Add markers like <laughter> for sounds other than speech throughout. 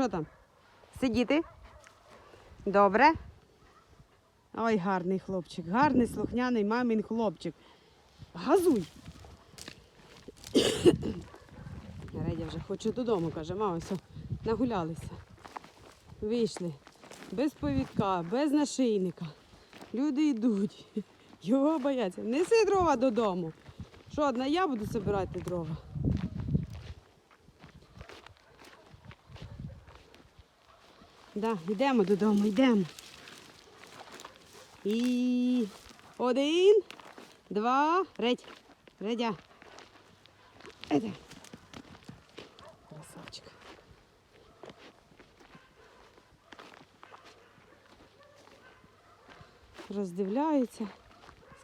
Що там? Сидіти? Добре. Ой, гарний хлопчик, гарний слухняний мамин хлопчик. Газуй. <coughs> Редя вже хоче додому, каже, мама, все, нагулялися. Вийшли. Без повідка, без нашийника. Люди йдуть. <laughs> Його бояться. Неси дрова додому. Що, одна я буду збирати дрова? Да, йдемо додому, йдемо. І один, два, редь. Редя. Еде. Красавчик. Роздивляється.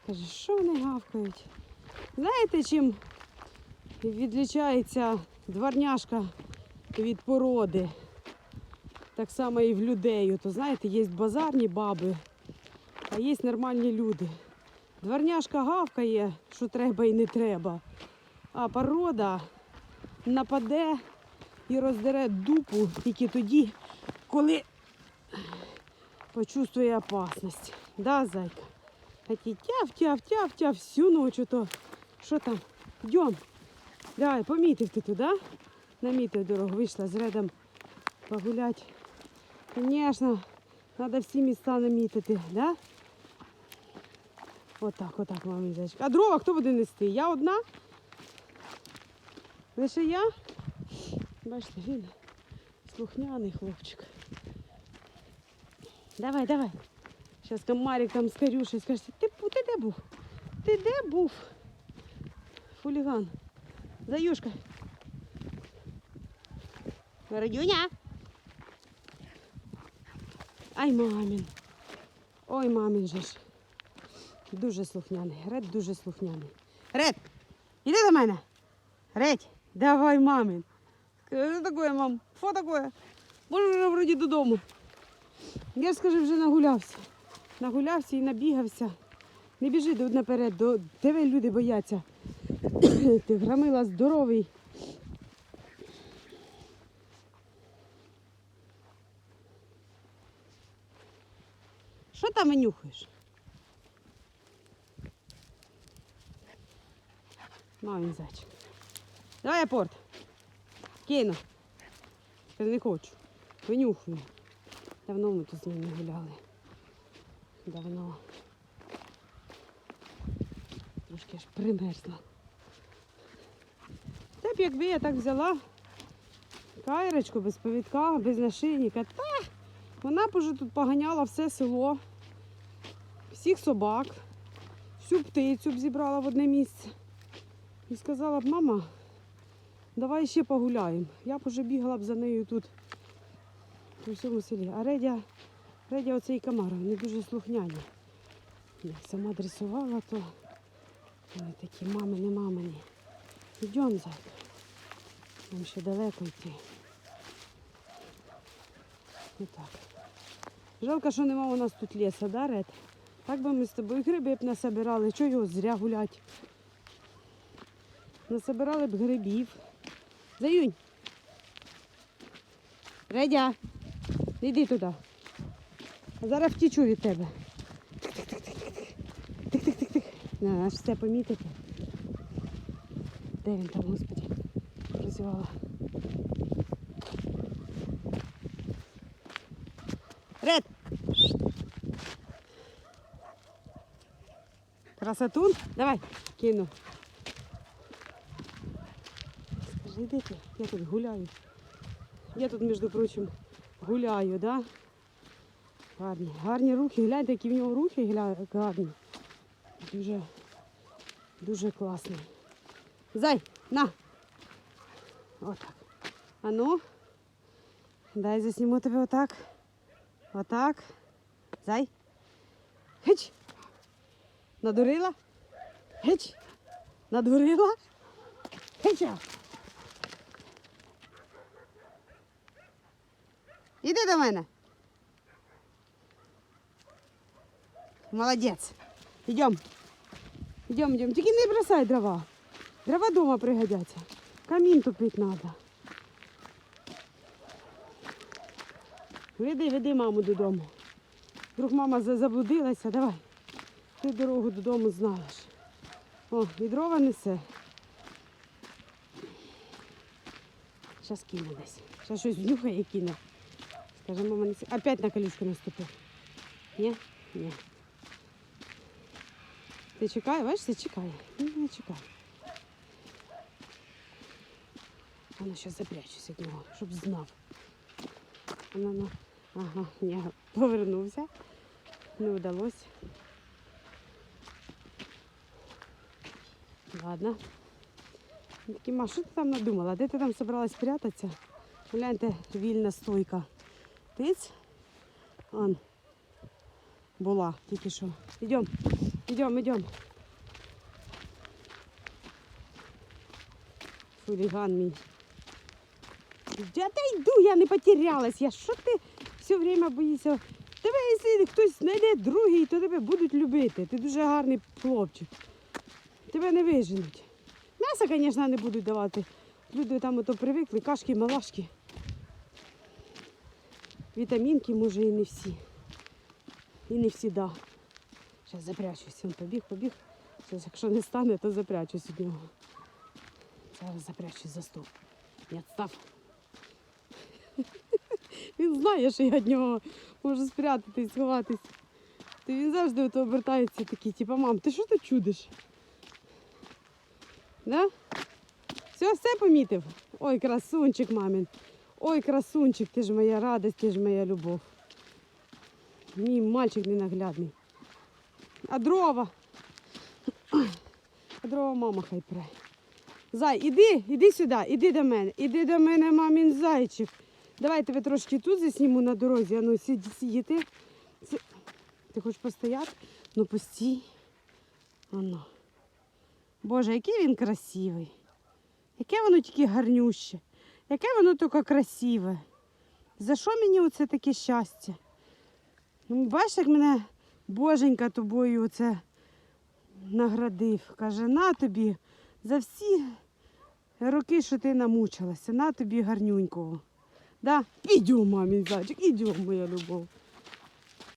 Скаже, що вони гавкають? Знаєте, чим відлічається дворняшка від породи? Так само і в людей. То знаєте, є базарні баби, а є нормальні люди. Дворняшка гавкає, що треба і не треба. А порода нападе і роздере дупу тільки тоді, коли почувствує опасність. Да, зайка? Такі тяв, тяв, тяв, тяв, всю ночь то. Що там? Йдем. Давай, помітив ти туди. Намітив дорогу, вийшла з редом погулять. Звісно, треба всі міста намітити, да? Отак, отак, мамі зайчик. А дрова хто буде нести? Я одна? Лише я? Бачите, він слухняний хлопчик. Давай, давай. Зараз комарик там з Карюшею скаже, ти, ти де був? Ти де був? Фуліган. Заюшка. Радюня. Ай, мамін. Ой, мамін же ж. Дуже слухняний. Ред дуже слухняний. Ред, іди до мене. Редь, давай, мамин. Що таке, мам? Що таке? Може вже вроді додому. Я ж скажи, вже нагулявся. Нагулявся і набігався. Не біжи наперед, диви, люди бояться. <clears throat> Ти грамила здоровий. Що там нюхаєш? Мамин зайчик. Давай апорт. Кину. Я не хочу. Винюхую. Давно ми тут з ним не гуляли. Давно. Трошки аж примерзла. Та б якби я так взяла кайрочку без повідка, без нашийника, та вона б тут поганяла все село, всіх собак, всю птицю б зібрала в одне місце. І сказала б, мама, давай ще погуляємо. Я б уже бігала б за нею тут у всьому селі. А Редя, Редя оцей комар, вони дуже слухняні. Я сама дресувала, то вони такі мамини, мамині. Йдемо, зайка. Нам ще далеко йти. Отак. Жалко, що нема у нас тут лісу, да, Ред? Так би ми з тобою гриби б насобирали, чого його зря гулять. Насобирали б грибів. Заюнь. Редя, йди туди. Зараз втічу від тебе. Тик-тик-тик-тик. На, аж все помітити. Де він там, господи? Розвивала. Ред! Красотун? Давай, кину. Скажи, де ти? Я тут гуляю. Я тут, між прочим, гуляю, да? Гарні, гарні рухи. Гляньте, які в нього рухи гля- гарні. Дуже, дуже класний. Зай, на! Отак. А ну. Дай засніму тебе отак. Отак. Зай. Гич. Надурила? Гич. Надурила? Гича. Іди до мене. Молодець. Йдем. Йдем, йдем. Тільки не бросай дрова. Дрова дома пригодяться. Камін топити треба. Веди, веди маму додому. Вдруг мама заблудилася, давай. Ти дорогу додому знаєш. О, відрова несе. Зараз кине десь. Зараз щось внюхає і кине. Скаже, мама несе. Опять на колючку наступив. Ні? Ні. Ти чекай, бачиш, ти чекає. Ні, не чекай. А ну зараз запрячусь від нього, щоб знав. Ну, ну. Ага, ні, повернувся. Не вдалося. Ладно. Кіма, що ти там надумала? Де ти там собралась прятатися? Гляньте, вільна стойка. Тиць? Он. Була тільки що. Йдем, йдем, йдем. Хуліган мій. Я та йду, я не потерялась. Я що ти все время боїшся? Тебе, якщо хтось знайде другий, то тебе будуть любити. Ти дуже гарний хлопчик. Тебе не виженуть. М'яса, звісно, не будуть давати. Люди там ото привикли, кашки, малашки. Вітамінки, може, і не всі. І не всі, да. Зараз запрячусь. Він побіг, побіг. Зараз, якщо не стане, то запрячусь від нього. Зараз запрячусь за стол. Я став. Він знає, що я від нього можу спрятатись, сховатись. То він завжди ото обертається такий, типу, мам, ти що тут чудиш? Да? Все, все помітив? Ой, красунчик мамин. Ой, красунчик, ти ж моя радость, ти ж моя любов. Мій мальчик ненаглядний. А дрова? А дрова мама хай пре. Зай, іди, іди сюди, іди до мене. Іди до мене, мамін зайчик. Давай я тебе трошки тут засніму на дорозі, а ну сиді, сидіти. Си- Ти хочеш постояти? Ну постій. Оно. Боже, який він красивий. Яке воно тільки гарнюще. Яке воно тільки красиве. За що мені оце таке щастя? Ну, бачиш, як мене боженька тобою оце наградив. Каже, на тобі за всі роки, що ти намучилася, на тобі гарнюнького. Да? Идем, мамин зайчик, ідем, моя любов.